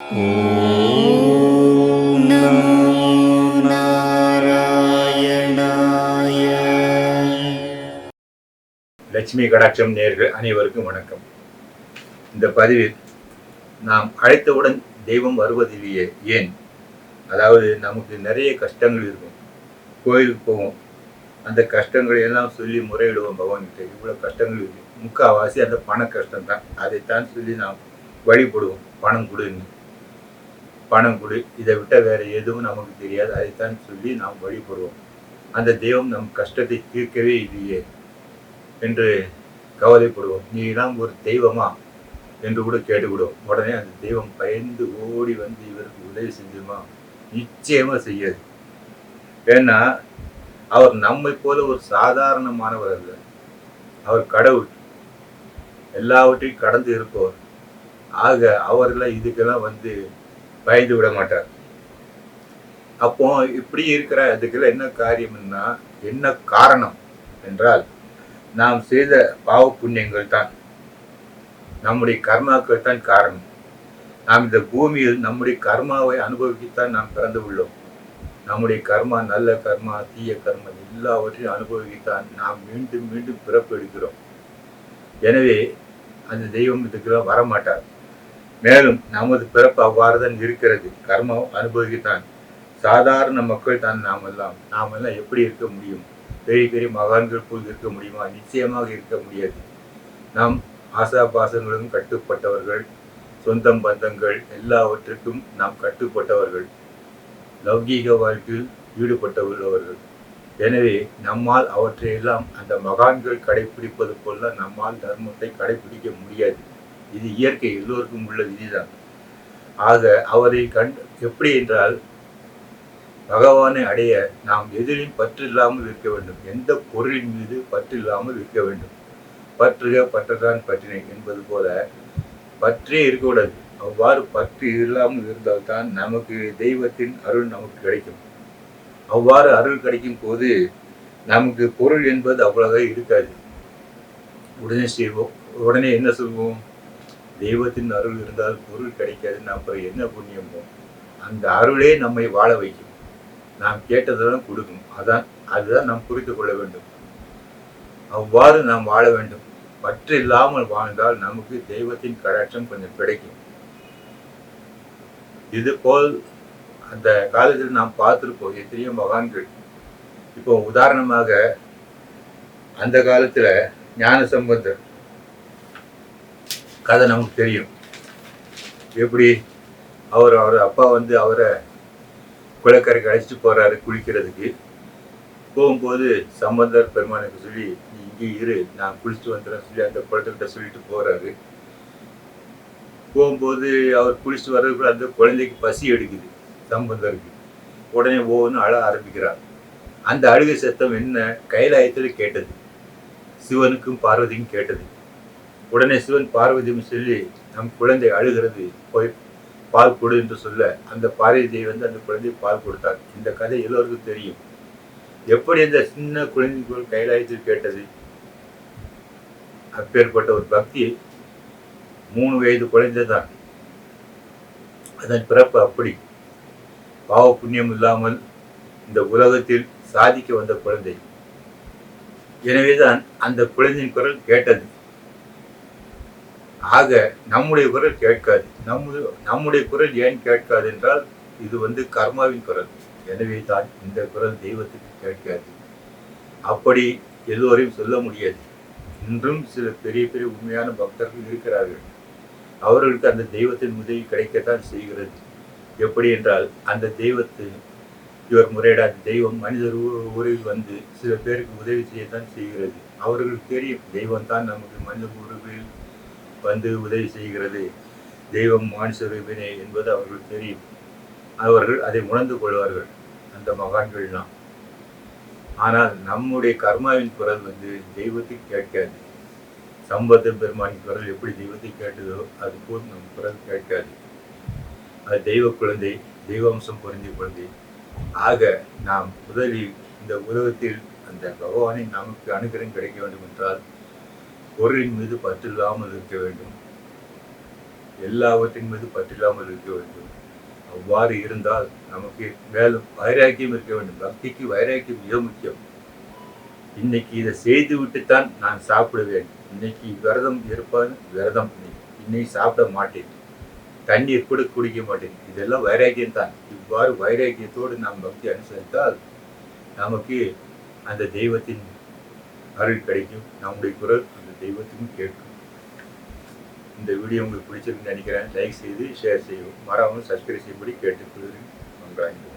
ॐ नमो नारायणाय லட்சுமி கடாட்சம் நேர்கள் அனைவருக்கும் வணக்கம் இந்த பதிவில் நாம் அழைத்தவுடன் தெய்வம் வருவதில்லையே ஏன் அதாவது நமக்கு நிறைய கஷ்டங்கள் இருக்கும் கோயிலுக்கு போவோம் அந்த கஷ்டங்களை எல்லாம் சொல்லி முறையிடுவோம் பகவான்கிட்ட இவ்வளோ கஷ்டங்கள் இருக்கு முக்கால்வாசி அந்த பண கஷ்டம் தான் அதைத்தான் சொல்லி நாம் வழிபடுவோம் பணம் கொடுன்னு பணம் கொடு இதை விட்ட வேற எதுவும் நமக்கு தெரியாது. அதைத்தான் சொல்லி நாம் வழிபடுவோம். அந்த தெய்வம் நம் கஷ்டத்தை தீர்க்கவே இல்லையே என்று கவலைப்படுவோம். நீ எல்லாம் ஒரு தெய்வமா என்று கூட கேட்டுவிடுவோம். உடனே அந்த தெய்வம் பயந்து ஓடி வந்து இவருக்கு உதவி செஞ்சுமா? நிச்சயமா செய்யாது. ஏன்னா அவர் நம்மை போல ஒரு சாதாரணமானவர் அல்ல. அவர் கடவுள். எல்லாவற்றையும் கடந்து இருப்பவர். ஆக அவரெல்லாம் இதுக்கெல்லாம் வந்து பயந்து விட மாட்டார். அப்போ இப்படி இருக்கிற அதுக்கெல்லாம் என்ன காரியம்னா என்ன காரணம் என்றால் நாம் செய்த பாவ புண்ணியங்கள் தான். நம்முடைய கர்மாக்கள் தான் காரணம். நாம் இந்த பூமியில் நம்முடைய கர்மாவை அனுபவிக்கத்தான் நாம் பிறந்து உள்ளோம். நம்முடைய கர்மா நல்ல கர்மா தீய கர்மா எல்லாவற்றையும் அனுபவிக்கத்தான் நாம் மீண்டும் மீண்டும் பிறப்பு எடுக்கிறோம். எனவே அந்த தெய்வம் இதுக்கெல்லாம் வரமாட்டார். மேலும் நமது பிறப்பு அவ்வாறுதான் இருக்கிறது. கர்மம் அனுபவிக்கத்தான். சாதாரண மக்கள் தான் நாமெல்லாம். நாமெல்லாம் எப்படி இருக்க முடியும்? பெரிய பெரிய மகான்கள் போல் இருக்க முடியுமா? நிச்சயமாக இருக்க முடியாது. நாம் ஆசாபாசங்களும் கட்டுப்பட்டவர்கள் சொந்தம் பந்தங்கள் எல்லாவற்றுக்கும் நாம் கட்டுப்பட்டவர்கள். லௌகீக வாழ்க்கையில் ஈடுபட்டுள்ளவர்கள் எனவே நம்மால் அவற்றையெல்லாம் அந்த மகான்கள் கடைபிடிப்பது போல நம்மால் தர்மத்தை கடைபிடிக்க முடியாது. இது இயற்கை எல்லோருக்கும் உள்ள விதிதான். ஆக அவரை கண் எப்படி என்றால் பகவானை அடைய நாம் எதிரில் பற்று இல்லாமல் இருக்க வேண்டும். எந்த பொருளின் மீது பற்று இல்லாமல் இருக்க வேண்டும். பற்றுக பற்றுதான் பற்றினை என்பது போல பற்றே இருக்கக்கூடாது. அவ்வாறு பற்று இல்லாமல் இருந்தால்தான் நமக்கு தெய்வத்தின் அருள் நமக்கு கிடைக்கும். அவ்வாறு அருள் கிடைக்கும் போது நமக்கு பொருள் என்பது அவ்வளவாக இருக்காது. உடனே செய்வோம். உடனே என்ன சொல்வோம்? தெய்வத்தின் அருள் இருந்தால் பொருள் கிடைக்காதுன்னு அப்புறம் என்ன புண்ணியமோ அந்த அருளே நம்மை வாழ வைக்கும். நாம் கேட்டதெல்லாம் கொடுக்கும். அதான் அதுதான் நாம் புரிந்து கொள்ள வேண்டும். அவ்வாறு நாம் வாழ வேண்டும். பற்று இல்லாமல் வாழ்ந்தால் நமக்கு தெய்வத்தின் கடாட்சம் கொஞ்சம் கிடைக்கும். இது போல் அந்த காலத்தில் நாம் பார்த்துருப்போம். எத்தனையோ மகான்கள். இப்போ உதாரணமாக அந்த காலத்துல ஞான சம்பந்தர் கதை நமக்கு தெரியும். எப்படி? அவர் அவர் அப்பா வந்து அவரை குளக்கரைக்கு அழைச்சிட்டு போறாரு குளிக்கிறதுக்கு. போகும்போது சம்பந்தர் பெருமானுக்கு சொல்லி நீ இங்கே இரு நான் குளிச்சுட்டு வந்துடுறேன் சொல்லி அந்த குளத்துக்கிட்ட சொல்லிட்டு போறாரு. போகும்போது அவர் குளிச்சுட்டு வர்றதுக்குள்ள அந்த குழந்தைக்கு பசி எடுக்குது சம்பந்தருக்கு. உடனே ஓன்னு அழ ஆரம்பிக்கிறார். அந்த அழுகை சத்தம் என்ன? கைலாயத்தில் கேட்டது. சிவனுக்கும் பார்வதிக்கும் கேட்டது. உடனே சிவன் பார்வதியும் சொல்லி நம் குழந்தை அழுகிறது போய் பால் கொடு என்று சொல்ல அந்த பார்வதியை வந்து அந்த குழந்தை பால் கொடுத்தார். இந்த கதை எல்லோருக்கும் தெரியும். எப்படி அந்த சின்ன குழந்தைகள் கைலாயத்தில் கேட்டது? அப்பேற்பட்ட ஒரு பக்தி மூணு வயது குழந்தை தான் அதன் பிறப்பு அப்படி. பாவ புண்ணியம் இல்லாமல் இந்த உலகத்தில் சாதிக்க வந்த குழந்தை. எனவேதான் அந்த குழந்தையின் குரல் கேட்டது. ஆக நம்முடைய குரல் கேட்காது. நம்முடைய நம்முடைய குரல் ஏன் கேட்காது என்றால் இது வந்து கர்மாவின் குரல். எனவே தான் இந்த குரல் தெய்வத்துக்கு கேட்காது. அப்படி எல்லோரையும் சொல்ல முடியாது. இன்றும் சில பெரிய பெரிய உண்மையான பக்தர்கள் இருக்கிறார்கள். அவர்களுக்கு அந்த தெய்வத்தின் உதவி கிடைக்கத்தான் செய்கிறது. எப்படி என்றால் அந்த தெய்வத்து இவர் முறையிடாத தெய்வம் மனிதர் ஊரில் வந்து சில பேருக்கு உதவி செய்யத்தான் செய்கிறது. அவர்களுக்கு தெரியும் தெய்வம் தான் நமக்கு மனித உருவில் வந்து உதவி செய்கிறது. தெய்வம் மானுஷ ரூபினே என்பது அவர்களுக்கு தெரியும். அவர்கள் அதை உணர்ந்து கொள்வார்கள். அந்த மகான்கள்லாம் ஆனால் நம்முடைய கர்மாவின் குரல் வந்து தெய்வத்தை கேட்காது. சம்பந்த பெருமானின் குரல் எப்படி தெய்வத்தை கேட்டதோ அது போல் நம் குரல் கேட்காது. அது தெய்வ குழந்தை தெய்வம்சம் பொருந்திய குழந்தை. ஆக நாம் முதலில் இந்த உலகத்தில் அந்த பகவானை நமக்கு அனுகிரகம் கிடைக்க வேண்டும் என்றால் பொருளின் மீது பற்றில்லாமல் இருக்க வேண்டும். எல்லாவற்றின் மீது பற்றில்லாமல் இருக்க வேண்டும். அவ்வாறு இருந்தால் நமக்கு மேலும் வைராக்கியம் இருக்க வேண்டும். பக்திக்கு வைராக்கியம் மிக முக்கியம். இன்னைக்கு இதை செய்து விட்டுத்தான் நான் சாப்பிடுவேன். இன்னைக்கு விரதம் இருப்பது விரதம். இன்னைக்கு சாப்பிட மாட்டேன். தண்ணீர் கூட குடிக்க மாட்டேன். இதெல்லாம் வைராக்கியம் தான். இவ்வாறு வைராக்கியத்தோடு நாம் பக்தி அனுசரித்தால் நமக்கு அந்த தெய்வத்தின் அருள் கிடைக்கும். நம்முடைய குரல் அந்த தெய்வத்துக்கும் கேட்கும். இந்த வீடியோ உங்களுக்கு பிடிச்சிருக்குன்னு நினைக்கிறேன். லைக் செய்து ஷேர் செய்யவும். மறக்காமல் சப்ஸ்கிரைப் செய்யும்படி கேட்டுக்கொள்கிறேன். நன்றாங்க